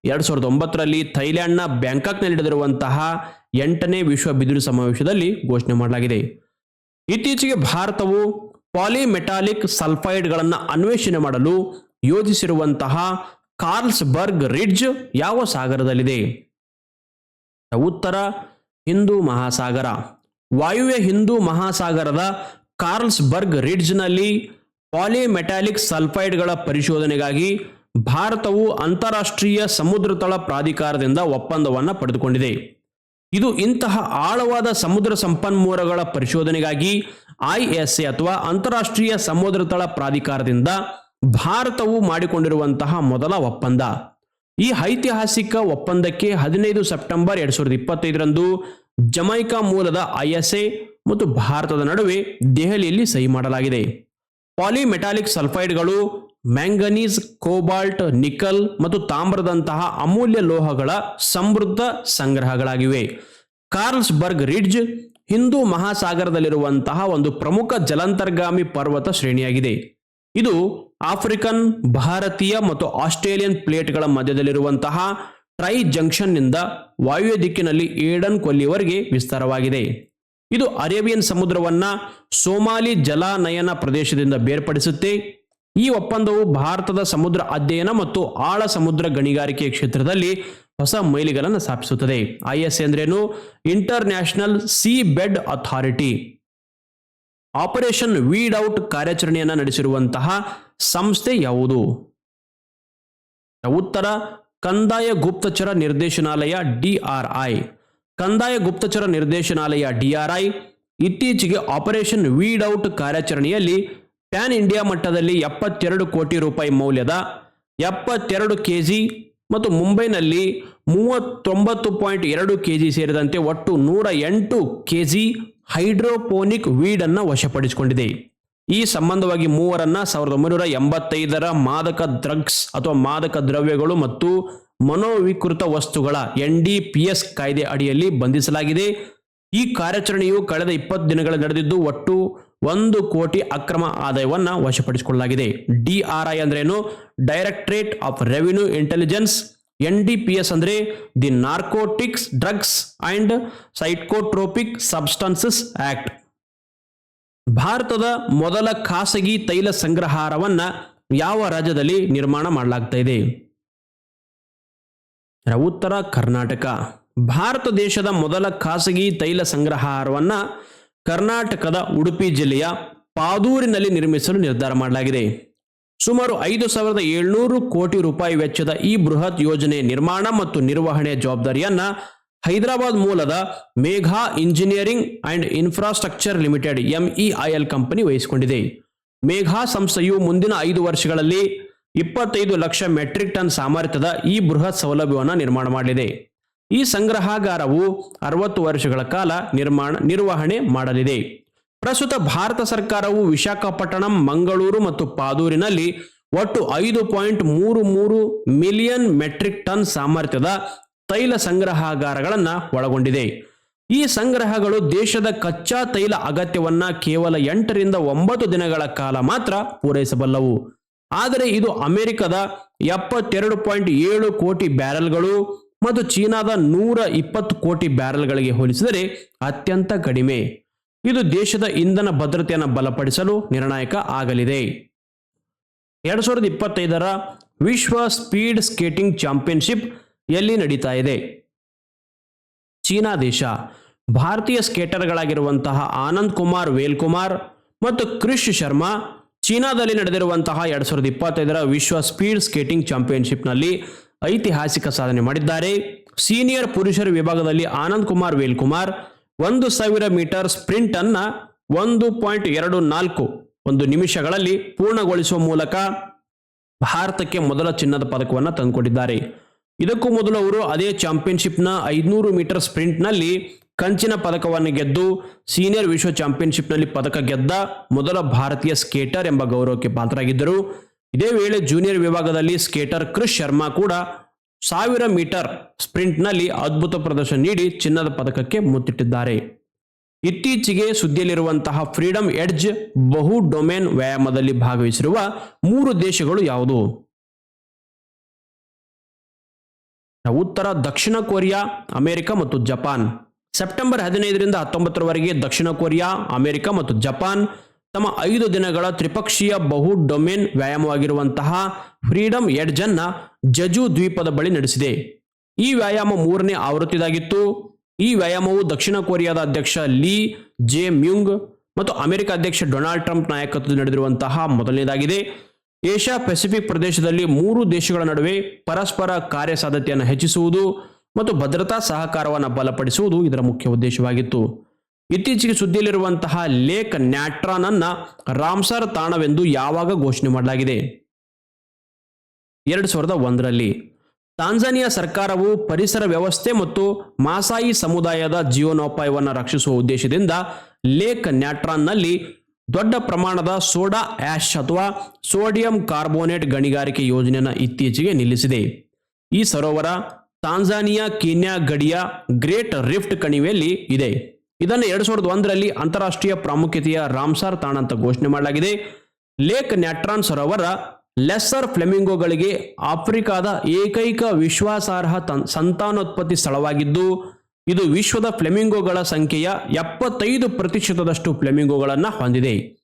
ಎರಡ್ ಸಾವಿರದ ಒಂಬತ್ತರಲ್ಲಿ ಥೈಲ್ಯಾಂಡ್ನ ಬ್ಯಾಂಕಾಕ್ನಲ್ಲಿ ನಡೆದಿರುವಂತಹ ಎಂಟನೇ ವಿಶ್ವ ಬಿದಿರು ಸಮಾವೇಶದಲ್ಲಿ ಘೋಷಣೆ ಮಾಡಲಾಗಿದೆ. ಇತ್ತೀಚೆಗೆ ಭಾರತವು ಪಾಲಿಮೆಟಾಲಿಕ್ ಸಲ್ಫೈಡ್ಗಳನ್ನು ಅನ್ವೇಷಣೆ ಮಾಡಲು ಯೋಜಿಸಿರುವಂತಹ ಕಾರ್ಲ್ಸ್ಬರ್ಗ್ ರಿಡ್ಜ್ ಯಾವ ಸಾಗರದಲ್ಲಿದೆ? ಉತ್ತರ ಹಿಂದೂ ಮಹಾಸಾಗರ. ವಾಯುವ್ಯ ಹಿಂದೂ ಮಹಾಸಾಗರದ ಕಾರ್ಲ್ಸ್ಬರ್ಗ್ ರಿಡ್ಜ್ನಲ್ಲಿ ಪಾಲಿಮೆಟಾಲಿಕ್ ಸಲ್ಫೈಡ್ಗಳ ಪರಿಶೋಧನೆಗಾಗಿ ಭಾರತವು ಅಂತಾರಾಷ್ಟ್ರೀಯ ಸಮುದ್ರ ತಳ ಪ್ರಾಧಿಕಾರದಿಂದ ಒಪ್ಪಂದವನ್ನು ಪಡೆದುಕೊಂಡಿದೆ. ಇದು ಇಂತಹ ಆಳವಾದ ಸಮುದ್ರ ಸಂಪನ್ಮೂಲಗಳ ಪರಿಶೋಧನೆಗಾಗಿ ಐಎಸ್ಎ ಅಥವಾ ಅಂತಾರಾಷ್ಟ್ರೀಯ ಸಮುದ್ರ ತಳ ಪ್ರಾಧಿಕಾರದಿಂದ ಭಾರತವು ಮಾಡಿಕೊಂಡಿರುವಂತಹ ಮೊದಲ ಒಪ್ಪಂದ. ಈ ಐತಿಹಾಸಿಕ ಒಪ್ಪಂದಕ್ಕೆ ಹದಿನೈದು ಸೆಪ್ಟೆಂಬರ್ ಎರಡ್ ಸಾವಿರದ ಇಪ್ಪತ್ತೈದರಂದು ಜಮೈಕಾ ಮೂಲದ ಐಎಸ್ಎ ಮತ್ತು ಭಾರತದ ನಡುವೆ ದೆಹಲಿಯಲ್ಲಿ ಸಹಿ ಮಾಡಲಾಗಿದೆ. ಪಾಲಿಮೆಟಾಲಿಕ್ ಸಲ್ಫೈಡ್ಗಳು, ಮ್ಯಾಂಗನೀಸ್, ಕೋಬಾಲ್ಟ್, ನಿಕಲ್ ಮತ್ತು ತಾಮ್ರದಂತಹ ಅಮೂಲ್ಯ ಲೋಹಗಳ ಸಮೃದ್ಧ ಸಂಗ್ರಹಗಳಾಗಿವೆ. ಕಾರ್ಲ್ಸ್ಬರ್ಗ್ ರಿಡ್ಜ್ ಹಿಂದೂ ಮಹಾಸಾಗರದಲ್ಲಿರುವಂತಹ ಒಂದು ಪ್ರಮುಖ ಜಲಾಂತರ್ಗಾಮಿ ಪರ್ವತ ಶ್ರೇಣಿಯಾಗಿದೆ. ಇದು ಆಫ್ರಿಕನ್, ಭಾರತೀಯ ಮತ್ತು ಆಸ್ಟ್ರೇಲಿಯನ್ ಪ್ಲೇಟ್ಗಳ ಮಧ್ಯದಲ್ಲಿರುವಂತಹ ಟ್ರೈ ಜಂಕ್ಷನ್ನಿಂದ ವಾಯುವ್ಯ ದಿಕ್ಕಿನಲ್ಲಿ ಏಡನ್ ಕೊಲ್ಲಿಯವರೆಗೆ ವಿಸ್ತಾರವಾಗಿದೆ. ಇದು ಅರೇಬಿಯನ್ ಸಮುದ್ರವನ್ನ ಸೋಮಾಲಿ ಜಲಾನಯನ ಪ್ರದೇಶದಿಂದ ಬೇರ್ಪಡಿಸುತ್ತೆ. ಈ ಒಪ್ಪಂದವು ಭಾರತದ ಸಮುದ್ರ ಅಧ್ಯಯನ ಮತ್ತು ಆಳ ಸಮುದ್ರ ಗಣಿಗಾರಿಕೆ ಕ್ಷೇತ್ರದಲ್ಲಿ ಹೊಸ ಮೈಲಿಗಳನ್ನು ಸ್ಥಾಪಿಸುತ್ತದೆ. IS ಎಂದ್ರೇನು international sea bed authority operation weed out ಕಾರ್ಯಾಚರಣೆಯನ್ನು ನಡೆಸಿರುವಂತಹ ಸಂಸ್ಥೆ ಯಾವುದು? ಉತ್ತರ, ಕಂದಾಯ ಗುಪ್ತಚರ ನಿರ್ದೇಶನಾಲಯ ಡಿಆರ್ಐ ಕಂದಾಯ ಗುಪ್ತಚರ ನಿರ್ದೇಶನಾಲಯ ಡಿಆರ್ಐ ಇತ್ತೀಚೆಗೆ ಆಪರೇಷನ್ ವೀಡ್ ಔಟ್ ಕಾರ್ಯಾಚರಣೆಯಲ್ಲಿ ಪ್ಯಾನ್ ಇಂಡಿಯಾ ಮಟ್ಟದಲ್ಲಿ ಎಪ್ಪತ್ತೆರಡು ಕೋಟಿ ರೂಪಾಯಿ ಮೌಲ್ಯದ ಎಪ್ಪತ್ತೆರಡು ಕೆ ಜಿ ಮತ್ತು ಮುಂಬೈನಲ್ಲಿ ಮೂವತ್ತೊಂಬತ್ತು ಪಾಯಿಂಟ್ ಎರಡು ಕೆಜಿ ಸೇರಿದಂತೆ ಒಟ್ಟು ನೂರ ಎಂಟು ಕೆಜಿ ಹೈಡ್ರೋಪೋನಿಕ್ ವೀಡ್ ಅನ್ನ ವಶಪಡಿಸಿಕೊಂಡಿದೆ. ಈ ಸಂಬಂಧವಾಗಿ ಮೂವರನ್ನ ಸಾವಿರದ ಒಂಬೈನೂರ ಎಂಬತ್ತೈದರ ಮಾದಕ ಡ್ರಗ್ಸ್ ಅಥವಾ ಮಾದಕ ದ್ರವ್ಯಗಳು ಮತ್ತು ಮನೋವಿಕೃತ ವಸ್ತುಗಳ ಎನ್ ಡಿ ಪಿ ಎಸ್ ಕಾಯ್ದೆ ಅಡಿಯಲ್ಲಿ ಬಂಧಿಸಲಾಗಿದೆ. ಈ ಕಾರ್ಯಾಚರಣೆಯು ಕಳೆದ ಇಪ್ಪತ್ತು ದಿನಗಳ ನಡೆದಿದ್ದು, ಒಟ್ಟು ಒಂದು ಕೋಟಿ ಅಕ್ರಮ ಆದಾಯವನ್ನ ವಶಪಡಿಸಿಕೊಳ್ಳಲಾಗಿದೆ. ಡಿಆರ್ಐ ಅಂದ್ರೇನು? Directorate of revenue intelligence N D P S ಅಂದ್ರೆ the narcotics drugs and psychotropic substances act. ಭಾರತದ ಮೊದಲ ಖಾಸಗಿ ತೈಲ ಸಂಗ್ರಹಾರವನ್ನ ಯಾವ ರಾಜ್ಯದಲ್ಲಿ ನಿರ್ಮಾಣ ಮಾಡಲಾಗ್ತಾ ಇದೆ? ಉತ್ತರ ಕರ್ನಾಟಕ. ಭಾರತ ದೇಶದ ಮೊದಲ ಖಾಸಗಿ ತೈಲ ಸಂಗ್ರಹಾರವನ್ನ ಕರ್ನಾಟಕದ ಉಡುಪಿ ಜಿಲ್ಲೆಯ ಪಾದೂರಿನಲ್ಲಿ ನಿರ್ಮಿಸಲು ನಿರ್ಧಾರ ಮಾಡಲಾಗಿದೆ. ಸುಮಾರು ಐದು ಸಾವಿರದ ಏಳ್ನೂರು ಕೋಟಿ ರೂಪಾಯಿ ವೆಚ್ಚದ ಈ ಬೃಹತ್ ಯೋಜನೆ ನಿರ್ಮಾಣ ಮತ್ತು ನಿರ್ವಹಣೆ ಜವಾಬ್ದಾರಿಯನ್ನ ಹೈದರಾಬಾದ್ ಮೂಲದ Megha engineering and infrastructure limited MEIL company ವಹಿಸಿಕೊಂಡಿದೆ. Megha ಸಂಸ್ಥೆಯು ಮುಂದಿನ ಐದು ವರ್ಷಗಳಲ್ಲಿ ಇಪ್ಪತ್ತೈದು ಲಕ್ಷ ಮೆಟ್ರಿಕ್ ಟನ್ ಸಾಮರ್ಥ್ಯದ ಈ ಬೃಹತ್ ಸೌಲಭ್ಯವನ್ನು ನಿರ್ಮಾಣ ಮಾಡಲಿದೆ. ಈ ಸಂಗ್ರಹಾಗಾರವು ಅರವತ್ತು ವರ್ಷಗಳ ಕಾಲ ನಿರ್ಮಾಣ ನಿರ್ವಹಣೆ ಮಾಡಲಿದೆ. ಪ್ರಸ್ತುತ ಭಾರತ ಸರ್ಕಾರವು ವಿಶಾಖಪಟ್ಟಣಂ, ಮಂಗಳೂರು ಮತ್ತು ಪಾದೂರಿನಲ್ಲಿ ಒಟ್ಟು ಐದು ಪಾಯಿಂಟ್ ಮೂರು ಮೂರು ಮಿಲಿಯನ್ ಮೆಟ್ರಿಕ್ ಟನ್ ಸಾಮರ್ಥ್ಯದ ತೈಲ ಸಂಗ್ರಹಾಗಾರಗಳನ್ನು ಒಳಗೊಂಡಿದೆ. ಈ ಸಂಗ್ರಹಗಳು ದೇಶದ ಕಚ್ಚಾ ತೈಲ ಅಗತ್ಯವನ್ನ ಕೇವಲ ಎಂಟರಿಂದ ಒಂಬತ್ತು ದಿನಗಳ ಕಾಲ ಮಾತ್ರ ಪೂರೈಸಬಲ್ಲವು. ಆದರೆ ಇದು ಅಮೆರಿಕದ ಎಪ್ಪತ್ತೆರಡು ಪಾಯಿಂಟ್ ಏಳು ಕೋಟಿ ಬ್ಯಾರೆಲ್ಗಳು ಮತ್ತು ಚೀನಾದ ನೂರ ಇಪ್ಪತ್ತು ಕೋಟಿ ಬ್ಯಾರೆಲ್ಗಳಿಗೆ ಹೋಲಿಸಿದರೆ ಅತ್ಯಂತ ಕಡಿಮೆ. ಇದು ದೇಶದ ಇಂಧನ ಭದ್ರತೆಯನ್ನು ಬಲಪಡಿಸಲು ನಿರ್ಣಾಯಕ ಆಗಲಿದೆ. ಎರಡು ಸಾವಿರದ ಇಪ್ಪತ್ತೈದರ ವಿಶ್ವ ಸ್ಪೀಡ್ ಸ್ಕೇಟಿಂಗ್ ಚಾಂಪಿಯನ್ಶಿಪ್ ಎಲ್ಲಿ ನಡೀತಾ ಇದೆ? ಚೀನಾ ದೇಶ. ಭಾರತೀಯ ಸ್ಕೇಟರ್ಗಳಾಗಿರುವಂತಹ ಆನಂದ್ ಕುಮಾರ್ ವೇಲ್ಕುಮಾರ್ ಮತ್ತು ಕ್ರಿಶ್ ಶರ್ಮಾ ಚೀನಾದಲ್ಲಿ ನಡೆದಿರುವಂತಹ ಎರಡ್ ಸಾವಿರದ ಇಪ್ಪತ್ತೈದರ ವಿಶ್ವ ಸ್ಪೀಡ್ ಸ್ಕೇಟಿಂಗ್ ಚಾಂಪಿಯನ್ಶಿಪ್ನಲ್ಲಿ ಐತಿಹಾಸಿಕ ಸಾಧನೆ ಮಾಡಿದ್ದಾರೆ. ಸೀನಿಯರ್ ಪುರುಷರ ವಿಭಾಗದಲ್ಲಿ ಆನಂದ್ ಕುಮಾರ್ ವೇಲ್ಕುಮಾರ್ ಒಂದು ಸಾವಿರ ಮೀಟರ್ ಸ್ಪ್ರಿಂಟ್ ಅನ್ನ ಒಂದು ಪಾಯಿಂಟ್ ಎರಡು ನಾಲ್ಕು ಒಂದು ನಿಮಿಷಗಳಲ್ಲಿ ಪೂರ್ಣಗೊಳಿಸುವ ಮೂಲಕ ಭಾರತಕ್ಕೆ ಮೊದಲ ಚಿನ್ನದ ಪದಕವನ್ನು ತಂದುಕೊಟ್ಟಿದ್ದಾರೆ. ಇದಕ್ಕೂ ಮೊದಲು ಅವರು ಅದೇ ಚಾಂಪಿಯನ್ಶಿಪ್ನ ಐದುನೂರು ಮೀಟರ್ ಸ್ಪ್ರಿಂಟ್ನಲ್ಲಿ ಕಂಚಿನ ಪದಕವನ್ನು ಗೆದ್ದು ಸೀನಿಯರ್ ವಿಶ್ವ ಚಾಂಪಿಯನ್ಶಿಪ್ನಲ್ಲಿ ಪದಕ ಗೆದ್ದ ಮೊದಲ ಭಾರತೀಯ ಸ್ಕೇಟರ್ ಎಂಬ ಗೌರವಕ್ಕೆ ಪಾತ್ರರಾಗಿದ್ದರು. ಇದೇ ವೇಳೆ ಜೂನಿಯರ್ ವಿಭಾಗದಲ್ಲಿ ಸ್ಕೇಟರ್ ಕ್ರಿಶ್ ಶರ್ಮಾ ಕೂಡ ಸಾವಿರ ಮೀಟರ್ ಸ್ಪ್ರಿಂಟ್ನಲ್ಲಿ ಅದ್ಭುತ ಪ್ರದರ್ಶನ ನೀಡಿ ಚಿನ್ನದ ಪದಕಕ್ಕೆ ಮುತ್ತಿಟ್ಟಿದ್ದಾರೆ. ಇತ್ತೀಚೆಗೆ ಸುದ್ದಿಯಲ್ಲಿರುವಂತಹ ಫ್ರೀಡಮ್ ಎಡ್ಜ್ ಬಹು ಡೊಮೇನ್ ವ್ಯಾಯಾಮದಲ್ಲಿ ಭಾಗವಹಿಸಿರುವ ಮೂರು ದೇಶಗಳು ಯಾವುದು? ಉತ್ತರ, ದಕ್ಷಿಣ ಕೊರಿಯಾ, ಅಮೆರಿಕ ಮತ್ತು ಜಪಾನ್. ಸೆಪ್ಟೆಂಬರ್ ಹದಿನೈದರಿಂದ ಹತ್ತೊಂಬತ್ತರವರೆಗೆ ದಕ್ಷಿಣ ಕೊರಿಯಾ, ಅಮೆರಿಕ ಮತ್ತು ಜಪಾನ್ ತಮ್ಮ ಐದು ದಿನಗಳ ತ್ರಿಪಕ್ಷೀಯ ಬಹು ಡೊಮೇನ್ ವ್ಯಾಯಾಮವಾಗಿರುವಂತಹ ಫ್ರೀಡಮ್ ಎಡ್ಜ್ ಅನ್ನ ಜಜು ದ್ವೀಪದ ಬಳಿ ನಡೆಸಿದೆ. ಈ ವ್ಯಾಯಾಮ ಮೂರನೇ ಆವೃತ್ತಿದಾಗಿತ್ತು. ಈ ವ್ಯಾಯಾಮವು ದಕ್ಷಿಣ ಕೊರಿಯಾದ ಅಧ್ಯಕ್ಷ ಲೀ ಜೆ ಮ್ಯುಂಗ್ ಮತ್ತು ಅಮೆರಿಕ ಅಧ್ಯಕ್ಷ ಡೊನಾಲ್ಡ್ ಟ್ರಂಪ್ ನಾಯಕತ್ವದಲ್ಲಿ ನಡೆದಿರುವಂತಹ ಮೊದಲನೇದಾಗಿದೆ. ಏಷ್ಯಾ ಪೆಸಿಫಿಕ್ ಪ್ರದೇಶದಲ್ಲಿ ಮೂರು ದೇಶಗಳ ನಡುವೆ ಪರಸ್ಪರ ಕಾರ್ಯಸಾಧ್ಯತೆಯನ್ನು ಹೆಚ್ಚಿಸುವುದು ಮತ್ತು ಭದ್ರತಾ ಸಹಕಾರವನ್ನು ಬಲಪಡಿಸುವುದು ಇದರ ಮುಖ್ಯ ಉದ್ದೇಶವಾಗಿತ್ತು. ಇತ್ತೀಚೆಗೆ ಸುದ್ದಿಯಲ್ಲಿರುವಂತಹ ಲೇಕ್ ನ್ಯಾಟ್ರಾನ್ ಅನ್ನ ರಾಮ್ಸರ್ ತಾಣವೆಂದು ಯಾವಾಗ ಘೋಷಣೆ ಮಾಡಲಾಗಿದೆ? ಎರಡು ಸಾವಿರದ ಒಂದರಲ್ಲಿ ತಾಂಜಾನಿಯಾ ಸರ್ಕಾರವು ಪರಿಸರ ವ್ಯವಸ್ಥೆ ಮತ್ತು ಮಾಸಾಯಿ ಸಮುದಾಯದ ಜೀವನೋಪಾಯವನ್ನು ರಕ್ಷಿಸುವ ಉದ್ದೇಶದಿಂದ ಲೇಕ್ ನ್ಯಾಟ್ರಾನ್ನಲ್ಲಿ ದೊಡ್ಡ ಪ್ರಮಾಣದ ಸೋಡಾ ಆ್ಯಶ್ ಅಥವಾ ಸೋಡಿಯಂ ಕಾರ್ಬೋನೇಟ್ ಗಣಿಗಾರಿಕೆ ಯೋಜನೆಯನ್ನು ಇತ್ತೀಚೆಗೆ ನಿಲ್ಲಿಸಿದೆ. ಈ ಸರೋವರ ತಾಂಜಾನಿಯಾ ಕೀನ್ಯಾ ಗಡಿಯ ಗ್ರೇಟ್ ರಿಫ್ಟ್ ಕಣಿವೆಯಲ್ಲಿ ಇದೆ. ಇದನ್ನು ಎರಡ್ ಸಾವಿರದ ಒಂದರಲ್ಲಿ ಅಂತಾರಾಷ್ಟ್ರೀಯ ಪ್ರಾಮುಖ್ಯತೆಯ ರಾಮ್ಸಾರ್ ತಾಣ ಅಂತ ಘೋಷಣೆ ಮಾಡಲಾಗಿದೆ. ಲೇಕ್ ನ್ಯಾಟ್ರಾನ್ ಸರೋವರ ಲೆಸ್ಸರ್ ಫ್ಲೆಮಿಂಗೋಗಳಿಗೆ ಆಫ್ರಿಕಾದ ಏಕೈಕ ವಿಶ್ವಾಸಾರ್ಹ ತನ್- ಸಂತಾನೋತ್ಪತ್ತಿ ಸ್ಥಳವಾಗಿದ್ದು, ಇದು ವಿಶ್ವದ ಫ್ಲೆಮಿಂಗೋಗಳ ಸಂಖ್ಯೆಯ ಎಪ್ಪತ್ತೈದು ಪ್ರತಿಶತದಷ್ಟು ಫ್ಲೆಮಿಂಗೋಗಳನ್ನು ಹೊಂದಿದೆ.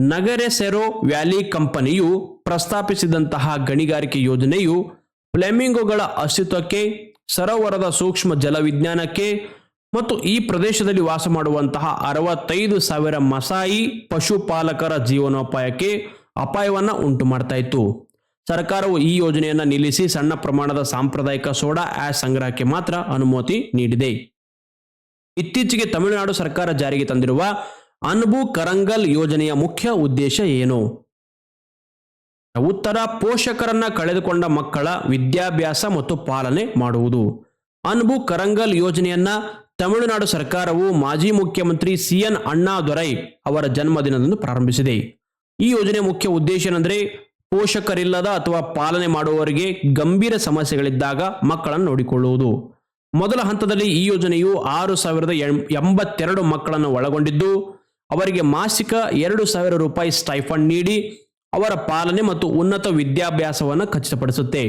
ನಗರೆಸೆರೋ ವ್ಯಾಲಿ ಕಂಪನಿಯು ಪ್ರಸ್ತಾಪಿಸಿದಂತಹ ಗಣಿಗಾರಿಕೆ ಯೋಜನೆಯು ಫ್ಲೆಮಿಂಗೋಗಳ ಅಸ್ತಿತ್ವಕ್ಕೆ, ಸರೋವರದ ಸೂಕ್ಷ್ಮ ಜಲವಿಜ್ಞಾನಕ್ಕೆ ಮತ್ತು ಈ ಪ್ರದೇಶದಲ್ಲಿ ವಾಸ ಮಾಡುವಂತಹ ಅರವತ್ತೈದು ಸಾವಿರ ಮಸಾಯಿ ಪಶುಪಾಲಕರ ಜೀವನೋಪಾಯಕ್ಕೆ ಅಪಾಯವನ್ನ ಉಂಟು ಮಾಡ್ತಾ ಇತ್ತು. ಸರ್ಕಾರವು ಈ ಯೋಜನೆಯನ್ನು ನಿಲ್ಲಿಸಿ ಸಣ್ಣ ಪ್ರಮಾಣದ ಸಾಂಪ್ರದಾಯಿಕ ಸೋಡಾ ಆ್ಯಸ್ ಸಂಗ್ರಹಕ್ಕೆ ಮಾತ್ರ ಅನುಮತಿ ನೀಡಿದೆ. ಇತ್ತೀಚೆಗೆ ತಮಿಳುನಾಡು ಸರ್ಕಾರ ಜಾರಿಗೆ ತಂದಿರುವ ಅನ್ಬು ಕರಂಗಲ್ ಯೋಜನೆಯ ಮುಖ್ಯ ಉದ್ದೇಶ ಏನು? ಉತ್ತರ ಪೋಷಕರನ್ನ ಕಳೆದುಕೊಂಡ ಮಕ್ಕಳ ವಿದ್ಯಾಭ್ಯಾಸ ಮತ್ತು ಪಾಲನೆ ಮಾಡುವುದು. ಅನ್ಬು ಕರಂಗಲ್ ಯೋಜನೆಯನ್ನ ತಮಿಳುನಾಡು ಸರ್ಕಾರವು ಮಾಜಿ ಮುಖ್ಯಮಂತ್ರಿ ಸಿ ಎನ್ ಅಣ್ಣಾದೊರೈ ಅವರ ಜನ್ಮದಿನದಂದು ಪ್ರಾರಂಭಿಸಿದೆ. ಈ ಯೋಜನೆ ಮುಖ್ಯ ಉದ್ದೇಶ ಏನಂದ್ರೆ ಪೋಷಕರಿಲ್ಲದ ಅಥವಾ ಪಾಲನೆ ಮಾಡುವವರಿಗೆ ಗಂಭೀರ ಸಮಸ್ಯೆಗಳಿದ್ದಾಗ ಮಕ್ಕಳನ್ನು ನೋಡಿಕೊಳ್ಳುವುದು. ಮೊದಲ ಹಂತದಲ್ಲಿ ಈ ಯೋಜನೆಯು ಆರು ಸಾವಿರದ ಎಂಬತ್ತೆರಡು ಮಕ್ಕಳನ್ನು ಒಳಗೊಂಡಿದ್ದು, ಅವರಿಗೆ ಮಾಸಿಕ ಎರಡು ಸಾವಿರ ರೂಪಾಯಿ ಸ್ಟೈಫಂಡ್ ನೀಡಿ ಅವರ ಪಾಲನೆ ಮತ್ತು ಉನ್ನತ ವಿದ್ಯಾಭ್ಯಾಸವನ್ನು ಖಚಿತಪಡಿಸುತ್ತೆ.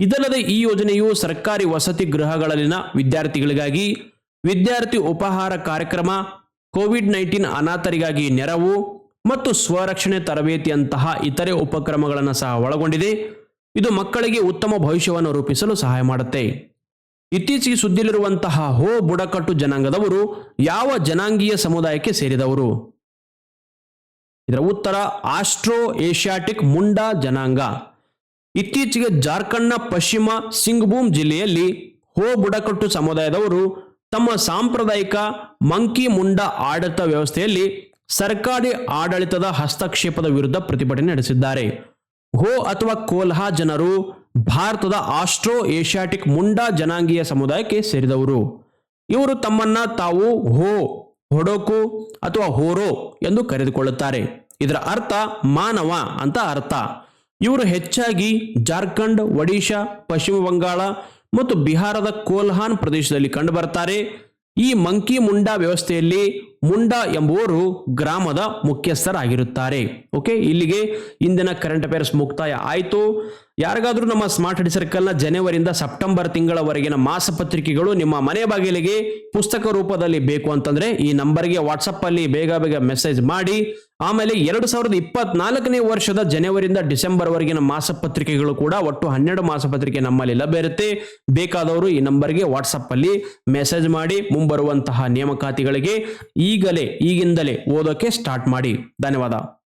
ಇದಲ್ಲದೆ ಈ ಯೋಜನೆಯು ಸರ್ಕಾರಿ ವಸತಿ ಗೃಹಗಳಲ್ಲಿನ ವಿದ್ಯಾರ್ಥಿಗಳಿಗಾಗಿ ವಿದ್ಯಾರ್ಥಿ ಉಪಹಾರ ಕಾರ್ಯಕ್ರಮ, ಕೋವಿಡ್ ನೈನ್ಟೀನ್ ಅನಾಥರಿಗಾಗಿ ನೆರವು ಮತ್ತು ಸ್ವರಕ್ಷಣೆ ತರಬೇತಿಯಂತಹ ಇತರೆ ಉಪಕ್ರಮಗಳನ್ನು ಸಹ ಒಳಗೊಂಡಿದೆ. ಇದು ಮಕ್ಕಳಿಗೆ ಉತ್ತಮ ಭವಿಷ್ಯವನ್ನು ರೂಪಿಸಲು ಸಹಾಯ ಮಾಡುತ್ತೆ. ಇತ್ತೀಚೆಗೆ ಸುದ್ದಿಲಿರುವಂತಹ ಹೋ ಬುಡಕಟ್ಟು ಜನಾಂಗದವರು ಯಾವ ಜನಾಂಗೀಯ ಸಮುದಾಯಕ್ಕೆ ಸೇರಿದವರು? ಇದರ ಉತ್ತರ, ಆಸ್ಟ್ರೋ ಏಷ್ಯಾಟಿಕ್ ಮುಂಡಾ ಜನಾಂಗ. ಇತ್ತೀಚೆಗೆ ಜಾರ್ಖಂಡ್ನ ಪಶ್ಚಿಮ ಸಿಂಗ್ಭೂಮ್ ಜಿಲ್ಲೆಯಲ್ಲಿ ಹೋ ಬುಡಕಟ್ಟು ಸಮುದಾಯದವರು ತಮ್ಮ ಸಾಂಪ್ರದಾಯಿಕ ಮಂಕಿ ಮುಂಡಾ ಆಡಳಿತ ವ್ಯವಸ್ಥೆಯಲ್ಲಿ ಸರ್ಕಾರಿ ಆಡಳಿತದ ಹಸ್ತಕ್ಷೇಪದ ವಿರುದ್ಧ ಪ್ರತಿಭಟನೆ ನಡೆಸಿದ್ದಾರೆ. ಹೋ ಅಥವಾ ಕೋಲ್ಹಾ ಜನರು ಭಾರತದ ಆಸ್ಟ್ರೋ ಏಷ್ಯಾಟಿಕ್ ಮುಂಡಾ ಜನಾಂಗೀಯ ಸಮುದಾಯಕ್ಕೆ ಸೇರಿದವರು. ಇವರು ತಮ್ಮನ್ನ ತಾವು ಹೋ, ಹೊಡೋಕು ಅಥವಾ ಹೋರೋ ಎಂದು ಕರೆದುಕೊಳ್ಳುತ್ತಾರೆ. ಇದರ ಅರ್ಥ ಮಾನವ ಅಂತ ಅರ್ಥ. ಇವರು ಹೆಚ್ಚಾಗಿ ಜಾರ್ಖಂಡ್, ಒಡಿಶಾ, ಪಶ್ಚಿಮ ಬಂಗಾಳ ಮತ್ತು ಬಿಹಾರದ ಕೋಲ್ಹಾನ್ ಪ್ರದೇಶದಲ್ಲಿ ಕಂಡುಬರ್ತಾರೆ ಈ ಮಂಕಿ ಮುಂಡಾ ವ್ಯವಸ್ಥೆಯಲ್ಲಿ ಮುಂಡಾ ಎಂಬುವರು ಗ್ರಾಮದ ಮುಖ್ಯಸ್ಥರಾಗಿರುತ್ತಾರೆ. ಓಕೆ ಇಲ್ಲಿಗೆ ಇಂದಿನ ಕರೆಂಟ್ ಅಫೇರ್ಸ್ ಮುಕ್ತಾಯ ಆಯಿತು. ಯಾರಿಗಾದರೂ ನಮ್ಮ ಸ್ಮಾರ್ಟ್ ಸ್ಟಡಿ ಸರ್ಕಲ್ನ ಜನವರಿಯಿಂದ ಸೆಪ್ಟೆಂಬರ್ ತಿಂಗಳವರೆಗಿನ ಮಾಸಪತ್ರಿಕೆಗಳು ನಿಮ್ಮ ಮನೆ ಬಾಗಿಲಿಗೆ ಪುಸ್ತಕ ರೂಪದಲ್ಲಿ ಬೇಕು ಅಂತಂದ್ರೆ ಈ ನಂಬರ್ಗೆ ವಾಟ್ಸಪ್ ಅಲ್ಲಿ ಬೇಗ ಬೇಗ ಮೆಸೇಜ್ ಮಾಡಿ. ಆಮೇಲೆ ಎರಡು ಸಾವಿರದ ಇಪ್ಪತ್ನಾಲ್ಕನೇ ವರ್ಷದ ಜನವರಿಯಿಂದ ಡಿಸೆಂಬರ್ ವರೆಗಿನ ಮಾಸಪತ್ರಿಕೆಗಳು ಕೂಡ ಒಟ್ಟು ಹನ್ನೆರಡು ಮಾಸಪತ್ರಿಕೆ ನಮ್ಮಲ್ಲಿ ಲಭ್ಯ ಇರುತ್ತೆ. ಬೇಕಾದವರು ಈ ನಂಬರ್ಗೆ ವಾಟ್ಸಪ್ ಅಲ್ಲಿ ಮೆಸೇಜ್ ಮಾಡಿ ಮುಂಬರುವಂತಹ ನೇಮಕಾತಿಗಳಿಗೆ ಈಗಲೇ ಈಗಿಂದಲೇ ಓದೋಕೆ ಸ್ಟಾರ್ಟ್ ಮಾಡಿ. ಧನ್ಯವಾದ.